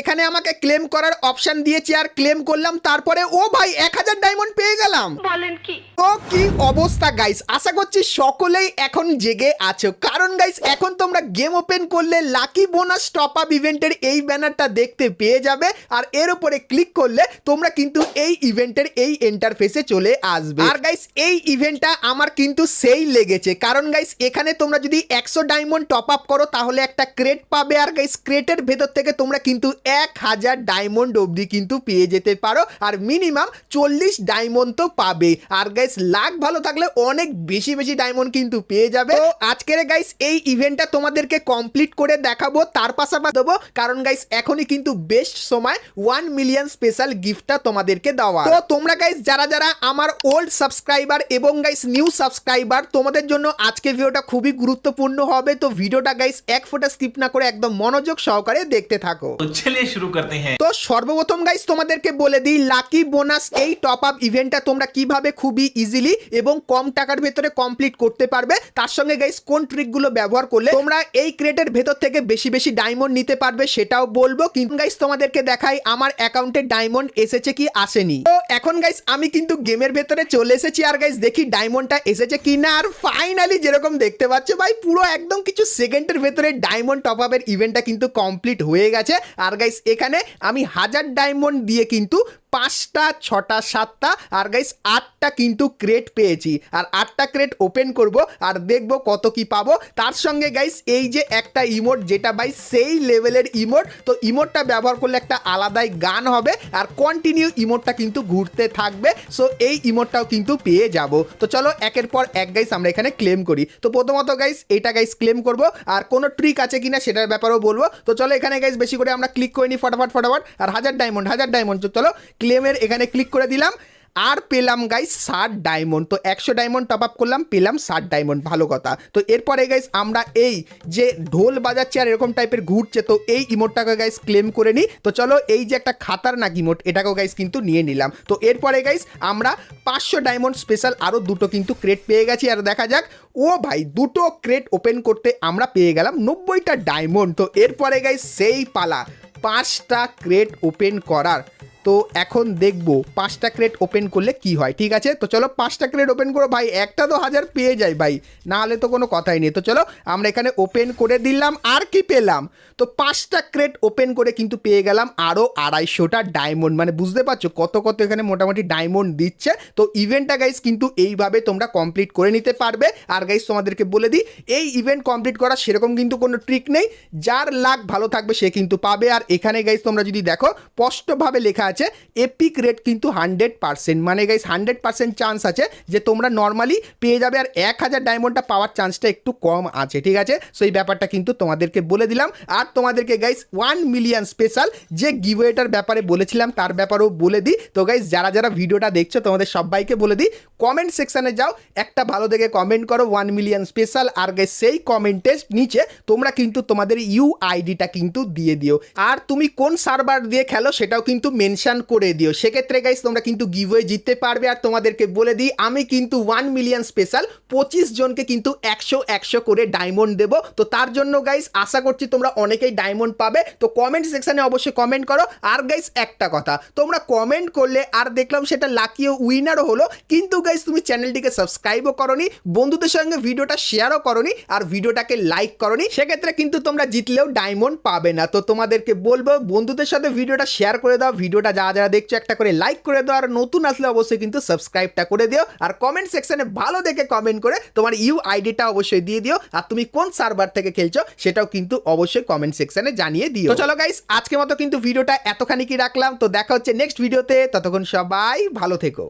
এখানে আমাকে ক্লেম করার অপশন দিয়েছে আর ক্লেম করলাম তারপরে ও ভাই এক হাজার ডায়মন্ড পেয়ে গেলাম। বলেন কি? তো কি অবস্থা গাইস আশা করছি সকলেই এখন জেগে আছো। কারণ গাইস এখন তোমরা গেম ওপেন করলে লাকি বোনাস টপ আপ ইভেন্টের এই ব্যানারটা দেখতে পেয়ে যাবে আর এর উপরে ক্লিক করলে তোমরা কিন্তু এই ইভেন্টের এই ইন্টারফেসে চলে আসবে। আর গাইস এই ইভেন্টটা আমার কিন্তু সেই লেগেছে। কারণ গাইস এখানে তোমরা যদি একশো ডায়মন্ড টপ আপ করো তাহলে একটা ক্রেট পাবে। আর গাইস ক্রেটের ভেতর থেকে তোমরা কিন্তু এক হাজার ডায়মন্ড অবধি কিন্তু পেয়ে যেতে পারো আর মিনিমাম চল্লিশ ডায়মন্ড তো পাবে। আর গাইস লাখ ভালো থাকলে অনেক বেশি বেশি ডায়মন্ড কিন্তু পেয়ে যাবে। তো আজকের গাইস এই ইভেন্টটা তোমাদেরকে কমপ্লিট করে দেখাবো তার পাশাপাশি দেবো কারণ গাইস এখনই কিন্তু বেস্ট সময় ওয়ান মিলিয়ন স্পেশাল গিফটটা তোমাদেরকে দেওয়া। তো তোমরা গাইস যারা যারা আমার ওল্ড সাবস্ক্রাইবার এবং গাইস নিউ সাবস্ক্রাইবার তোমাদের জন্য আজকে ভিডিওটা খুবই গুরুত্বপূর্ণ হবে। তো ভিডিওটা গাইস এক ফোটা স্কিপ না করে একদম মনোযোগ সহকারে দেখতে থাকো। চলিয়ে শুরু করতে হ্যাঁ তো সর্বপ্রথম গাইস তোমাদেরকে বলে দিই লাকি বোনাস এই টপ আপ ইভেন্টটা তোমরা কীভাবে খুবই ইজিলি এবং কম টাকার ভেতরে কমপ্লিট করতে পারবে। তার সঙ্গে গাইস কোন ট্রিকগুলো ব্যবহার করলে তোমরা এই ক্রেটের ভেতর থেকে বেশি বেশি ডায়মন্ড নিতে পারবে সেটাও বলব। কিন্তু গাইস তোমাদেরকে দেখাই, আমার অ্যাকাউন্টে ডায়মন্ড এসেছে কি আসেনি। তো এখন গাইস আমি কিন্তু গেমের ভেতরে চলে এসেছি আর গাইস দেখি ডায়মন্ডটা এসেছে কি না। আর ফাইনালি যেরকম দেখতে পাচ্ছ, ভাই, পুরো একদম কিছু সেকেন্ডের ভেতরে ডায়মন্ড টপ আপের ইভেন্টটা কিন্তু কমপ্লিট হয়ে গেছে। আর গাইস এখানে আমি হাজার ডায়মন্ড দিয়ে কিন্তু পাঁচটা, ছটা, সাতটা, আর গাইস আটটা কিন্তু ক্রেট পেয়েছি। আর আটটা ক্রেট ওপেন করব আর দেখব কত কি পাবো। তার সঙ্গে গাইস এই যে একটা ইমোট যেটা ভাই সেই লেভেলের ইমোট তো ইমোটটা ব্যবহার করলে একটা আলাদাই গান হবে আর কন্টিনিউ ইমোটটা কিন্তু ঘুরতে থাকবে। সো এই ইমোটটাও কিন্তু পেয়ে যাব। তো চলো, একের পর এক গাইস আমরা এখানে ক্লেম করি। তো প্রথমত গাইস এটা গাইস ক্লেম করব। আর কোনো ট্রিক আছে কিনা সেটার ব্যাপারেও বলব। তো চলো, এখানে গাইস বেশি করে আমরা ক্লিক করে নিই ফটাফট ফটাফট। আর হাজার ডায়মন্ড হাজার ডায়মন্ড চলো ক্লেমের এখানে ক্লিক করে দিলাম। আর পেলাম গাইস ষাট ডায়মন্ড তো একশো ডায়মন্ড টপ আপ করলাম, পেলাম ষাট ডায়মন্ড ভালো কথা। তো এরপরে গাইস আমরা এই যে ঢোল বাজাচ্ছে আর এরকম টাইপের ঘুরছে, তো এই ইমোটটাকে গাইস ক্লেম করে নিই তো চলো এই যে একটা খাতারনাক ইমোট এটাকেও গাইস কিন্তু নিয়ে নিলাম। তো এরপরে গাইস আমরা পাঁচশো ডায়মন্ড স্পেশাল আরও দুটো কিন্তু ক্রেট পেয়ে গেছি। আর দেখা যাক, ও ভাই দুটো ক্রেট ওপেন করতে আমরা পেয়ে গেলাম নব্বইটা ডায়মন্ড তো এরপরে গাইস সেই পালা, পাঁচটা ক্রেট ওপেন করার। তো এখন দেখব পাঁচটা ক্রেট ওপেন করলে কি হয়, ঠিক আছে? তো চলো পাঁচটা ক্রেট ওপেন করো। ভাই, একটা তো হাজার পেয়ে যায় ভাই, না হলে তো কোনো কথাই নেই। তো চলো, আমরা এখানে ওপেন করে দিলাম, আর কি পেলাম? তো পাঁচটা ক্রেট ওপেন করে কিন্তু পেয়ে গেলাম আরও আড়াইশোটা ডায়মন্ড মানে বুঝতে পারছ কত কত এখানে মোটামুটি ডায়মন্ড দিচ্ছে? তো ইভেন্টটা গাইস কিন্তু এইভাবে তোমরা কমপ্লিট করে নিতে পারবে। আর গাইস তোমাদেরকে বলে দিই, এই ইভেন্ট কমপ্লিট করা সেরকম কিন্তু কোনো ট্রিক নেই। যার লাক ভালো থাকবে সে কিন্তু পাবে। আর এখানে গাইস তোমরা যদি দেখো, স্পষ্টভাবে লেখা আছে এপিক রেট কিন্তু হান্ড্রেড পার্সেন্ট মানে গাইস হান্ড্রেড পার্সেন্ট চান্স আছে যে তোমরা নর্মালি পেয়ে যাবে আর এক হাজার ডায়মন্ডটা পাওয়ার চান্সটা একটু কম আছে, ঠিক আছে? সো এই ব্যাপারটা কিন্তু তোমাদেরকে বলে দিলাম। আর তোমাদেরকে গাইস ওয়ান মিলিয়ন স্পেশাল যে গিভওয়েটার ব্যাপারে বলেছিলাম, তার ব্যাপারেও বলে দিই। তো গাইস যারা যারা ভিডিওটা দেখছ, তোমাদের সবাইকে বলে দিই কমেন্ট সেকশানে যাও, একটা ভালো দেখে কমেন্ট করো ওয়ান মিলিয়ন স্পেশাল আর গাইস সেই কমেন্টের নিচে তোমরা কিন্তু তোমাদের ইউ আইডিটা কিন্তু দিয়ে দিও। আর তুমি কোন সার্ভার দিয়ে খেলো, সেটাও কিন্তু মেনশন করে দিও। সেক্ষেত্রে গাইস তোমরা কিন্তু গিভওয়ে জিততে পারবে। আর তোমাদেরকে বলে দিই, আমি কিন্তু ওয়ান মিলিয়ন স্পেশাল পঁচিশ জনকে কিন্তু একশো একশো করে ডায়মন্ড দেবো। তো তার জন্য গাইস আশা করছি তোমরা অনেকেই ডায়মন্ড পাবে। তো কমেন্ট সেকশানে অবশ্যই কমেন্ট করো। আর গাইস একটা কথা, তোমরা কমেন্ট করলে, আর দেখলাম সেটা লাকিও উইনারও হলো। কিন্তু গাইস তুমি চ্যানেলটিকে সাবস্ক্রাইবও করনি, বন্ধুদের সঙ্গে ভিডিওটা শেয়ারও করনি, আর ভিডিওটাকে লাইক করনি। সেক্ষেত্রে কিন্তু তোমরা জিতলেও ডায়মন্ড পাবে না। তো তোমাদেরকে বলব, বন্ধুদের সাথে ভিডিওটা শেয়ার করে দাও ভিডিওটা যারা যারা দেখছ একটা করে লাইক করে দাও, আর নতুন আসলে অবশ্যই কিন্তু সাবস্ক্রাইবটা করে দিও, আর কমেন্ট সেকশনে ভালো দেখে কমেন্ট করে তোমার ইউ আইডিটা অবশ্যই দিয়ে দিও, আর তুমি কোন সার্ভার থেকে খেলছো সেটাও কিন্তু অবশ্যই কমেন্ট সেকশনে জানিয়ে দিও। তো চলো গাইস আজকে মতো কিন্তু ভিডিওটা এতখানি কি রাখলাম? তো দেখা হচ্ছে নেক্সট ভিডিওতে ততক্ষণ সবাই ভালো থেকো।